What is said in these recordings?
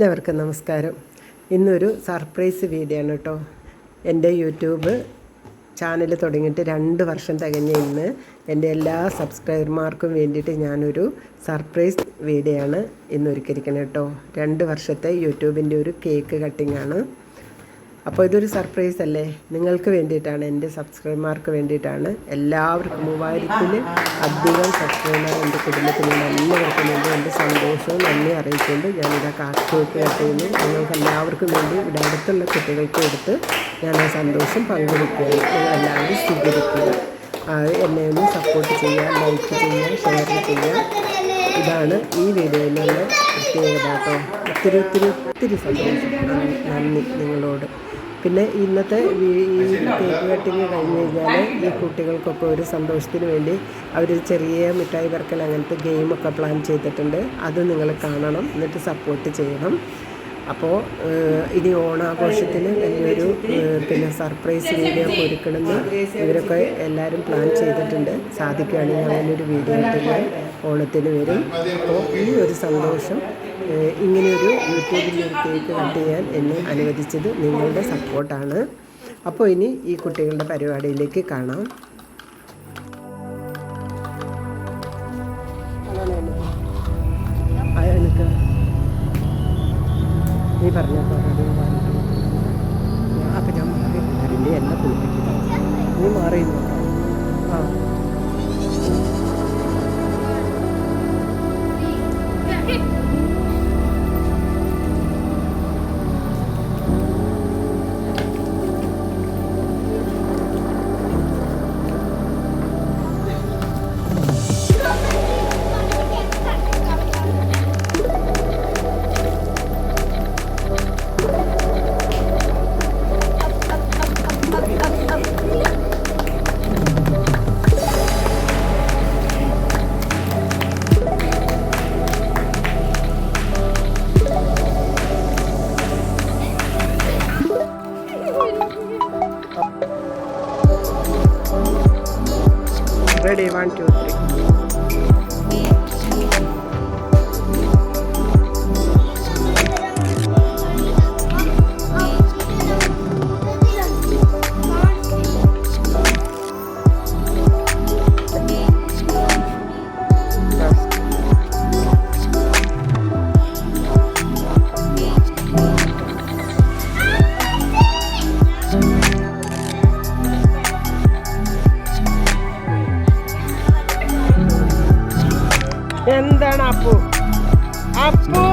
എല്ലാവർക്കും നമസ്കാരം. ഇന്നൊരു സർപ്രൈസ് വീഡിയോ ആണ് കേട്ടോ. എന്റെ യൂട്യൂബ് ചാനൽ തുടങ്ങിയിട്ട് രണ്ട് വർഷം തികഞ്ഞ ഇന്ന് എന്റെ എല്ലാ സബ്സ്ക്രൈബർമാർക്കും വേണ്ടിയിട്ട് ഞാനൊരു സർപ്രൈസ് വീഡിയോ ആണ് ഇന്ന് ഒരുക്കിയിരിക്കുന്നത് കേട്ടോ. രണ്ട് വർഷത്തെ യൂട്യൂബിന്റെ ഒരു കേക്ക് കട്ടിംഗ് ആണ് അപ്പോൾ ഇതൊരു സർപ്രൈസ് അല്ലേ? നിങ്ങൾക്ക് വേണ്ടിയിട്ടാണ് എന്റെ സബ്സ്ക്രൈബർമാർക്ക് വേണ്ടിയിട്ടാണ് എല്ലാവർക്കും മൂവായിരത്തിൽ അധികം സബ്സ്ക്രൈബർ എന്റെ നിന്ന് എല്ലാവർക്കും വേണ്ടി എന്റെ സന്തോഷവും നന്ദി അറിയിച്ചുകൊണ്ട് ഞാനിതാ കാക്കേക്ക് കട്ട് ചെയ്യുന്നു നിങ്ങൾക്ക് എല്ലാവർക്കും വേണ്ടി ഇവിടെ അടുത്തുള്ള കുട്ടികൾക്ക് എടുത്ത് ഞാൻ ആ സന്തോഷം പങ്കുവയ്ക്കുകയാണ്. നിങ്ങളെല്ലാവരും സ്വീകരിക്കുക. എന്നെ ഒന്ന് സപ്പോർട്ട് ചെയ്യുക ലൈക്ക് ചെയ്യുക ഷെയർ ചെയ്യുക. ഇതാണ് ഈ വീഡിയോയിലുള്ള പ്രത്യേകത കേട്ടോ. ഒത്തിരി ഒത്തിരി ഒത്തിരി സന്തോഷം. നന്ദി നിങ്ങളോട്. പിന്നെ ഇന്നത്തെ ഈ കേക്ക് കട്ടിങ് കഴിഞ്ഞ് കഴിഞ്ഞാൽ ഈ കുട്ടികൾക്കൊക്കെ ഒരു സന്തോഷത്തിന് വേണ്ടി അവർ ചെറിയ മിഠായി പറക്കൽ അങ്ങനത്തെ ഗെയിമൊക്കെ പ്ലാൻ ചെയ്തിട്ടുണ്ട്. അത് നിങ്ങൾ കാണണം എന്നിട്ട് സപ്പോർട്ട് ചെയ്യണം. അപ്പോൾ ഇനി ഓണാഘോഷത്തിന് വലിയൊരു പിന്നെ സർപ്രൈസ് വീഡിയോ ഒക്കെ ഒരുക്കണമെന്ന് ഇവരൊക്കെ എല്ലാവരും പ്ലാൻ ചെയ്തിട്ടുണ്ട്. സാധിക്കുകയാണെങ്കിൽ ഒരു വീഡിയോ ഞാൻ ഓണത്തിന് വരും. അപ്പോൾ ഈ ഒരു സന്തോഷം ഇങ്ങനെയൊരു യൂട്യൂബിൽ ഒരു കേക്ക് കട്ട് ചെയ്യാൻ എന്നെ അനുവദിച്ചത് നിങ്ങളുടെ സപ്പോർട്ടാണ്. അപ്പോൾ ഇനി ഈ കുട്ടികളുടെ പരിപാടിയിലേക്ക് കാണാം. ആ, എനിക്ക് നീ പറഞ്ഞ അപ്പം ഞാൻ മാറി നിന്നെ എന്നെ കുളിപ്പിക്കുന്നു നീ മാറി നിന്നോ. रेडी वन टू थ्री എന്താണ് അപ്പു? അപ്പു?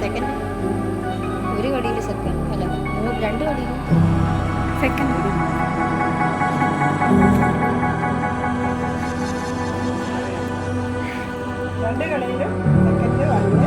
സെക്കൻഡ് ഒരു കടിയിൽ സെക്കൻഡ് അല്ല രണ്ട് കടിയിലും സെക്കൻഡ് രണ്ട് കളിയിലും സെക്കൻഡ് വന്ന്